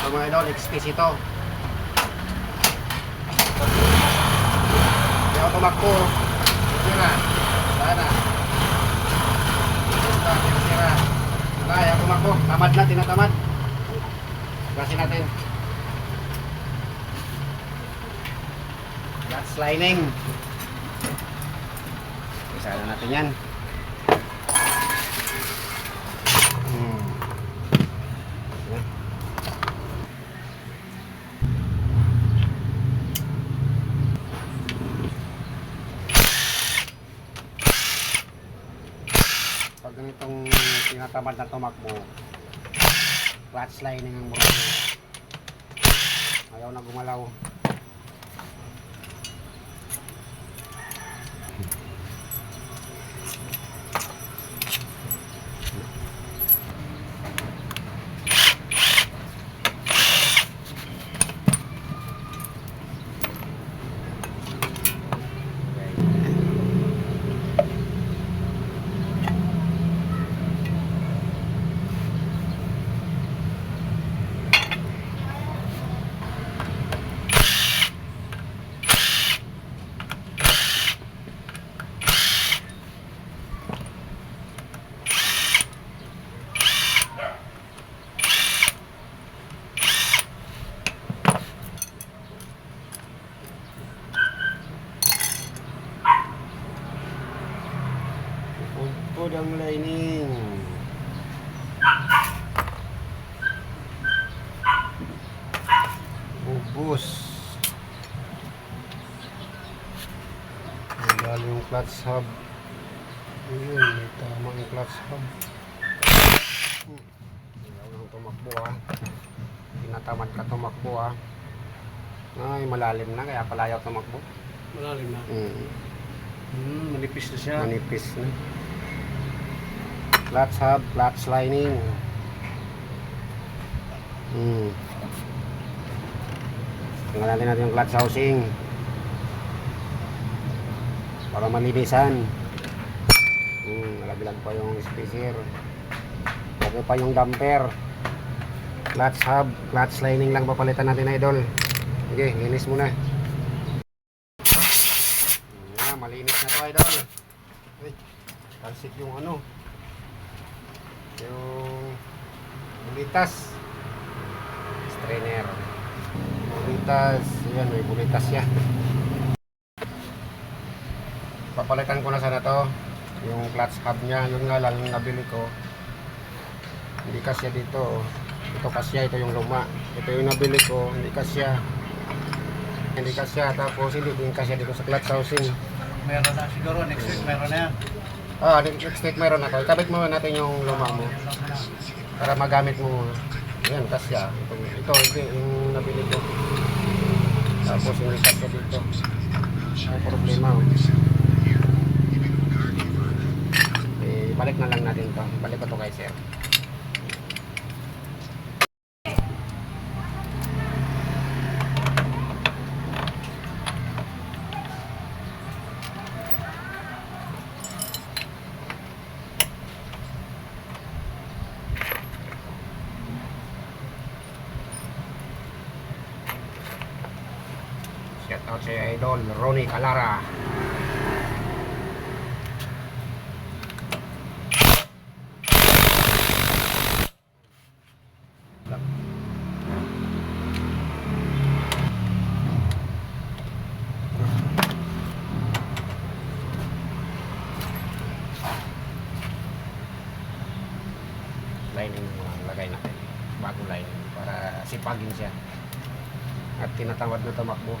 Ito mga idol, XPC ito. Hindi ako tumakbo. Sira. Sana. Sira, sira. Wala, ayaw tumakbo. Tamad na, tinatamad. Gasin natin. That's lining. Isa na natin yan. Hmm. Yan. Pag ganitong tinatamad na tumakbo, clutch lining ang niya. Ayaw na gumalaw. Pudpud ang lining. Bubus. Ang yung clutch hub. Ayun, may tama ang clutch hub. Hmm. Ayaw nang tumakbo ah. Tinatamad ka tumakbo ah. Ay, malalim na kaya pala ayaw tumakbo. Malalim na. Mm. Hmm, manipis na siya. Manipis na. Clutch hub, clutch lining. Hmm. Tingnan natin yung clutch housing. Para malinisan. Hmm, nalaglag pa yung spacer. Lagi pa yung damper. Clutch hub, clutch lining lang papalitan natin idol. Sige, linis muna. Yan, malinis na to idol. Uy, talsik yung ano. Yung bulitas. Strainer. Bulitas. Yan, may bulitas yan. Papalitan ko na sana to. Yung clutch hub niya. Yun nga lang yung nabili ko. Hindi kasya dito. oh. Ito kasya, ito yung luma. Ito yung nabili ko. Hindi kasya. Hindi kasya. Tapos hindi din kasya dito sa clutch housing. Meron na siguro. Next week meron na yan. Ah, next week meron ako. Ikabit mo natin yung luma mo para magamit mo. Yan, kasya. Ito, ito hindi, yung nabili ko. Tapos yung kasya dito. Ay, problema. oh. Eh, balik na lang natin to. Balik ko to kay sir. Shout out idol, Ronnie Calara. lining lagay natin. Bago lining para sipagin siya. At tinatawad na tumakbo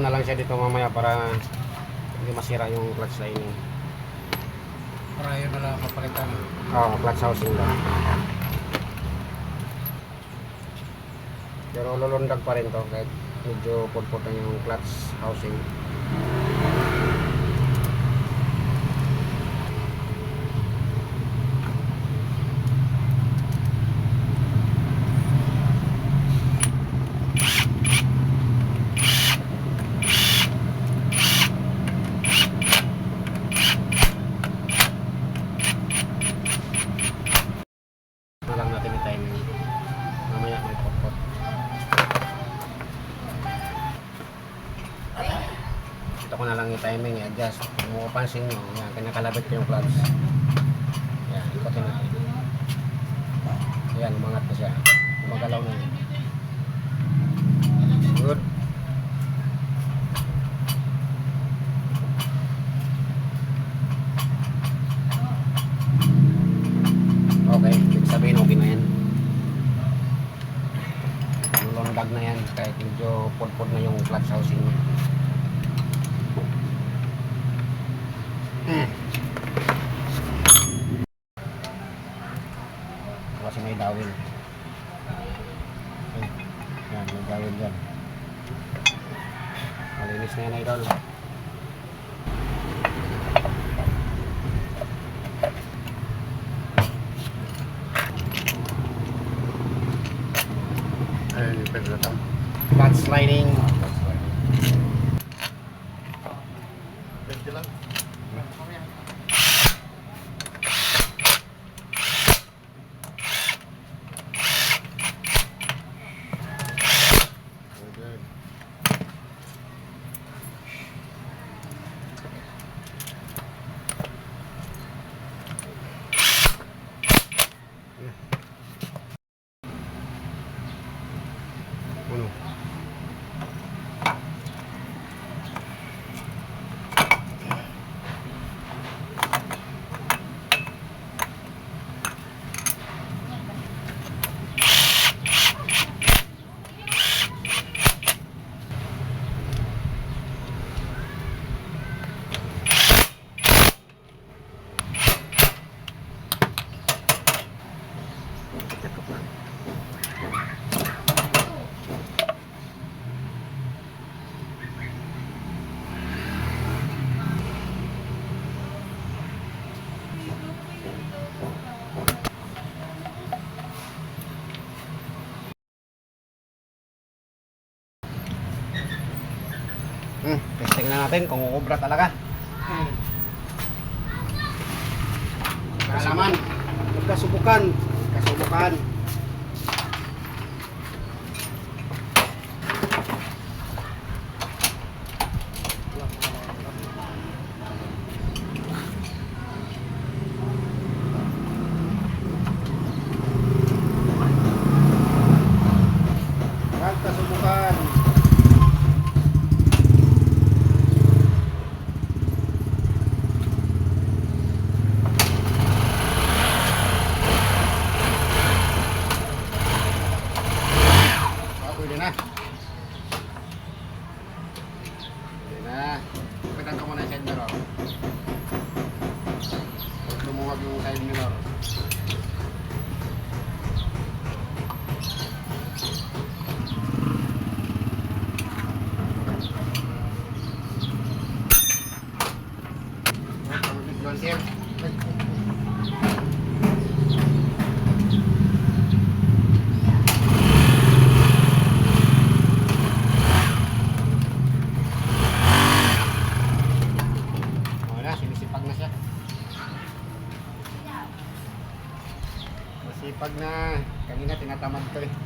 ko na lang siya dito mamaya para hindi masira yung clutch lining. Para yun na lang papalitan. Oo, clutch housing lang. Pero lulundag pa rin to kahit medyo putput na yung clutch housing. Ko na lang yung timing, i-adjust. Kung mapapansin nyo, yan, kinakalabit ko yung clutch. Yan, ikotin natin. Yan, umangat na siya. Gumagalaw na yun. Good. Okay, ibig sabihin okay na yan. Lulundag na yan kahit medyo pudpud na yung clutch housing. Hmm. Kasi may dawil. Ay, yan, may dawil dyan. Malinis na yan, idol. Ayun, yung tam. Clutch sliding. Hmm, testing na natin kung uubra talaga. Kalaman, Magkasubukan. kasubukan. Magkasubukan. ಮಾಡ್ತಾರೆ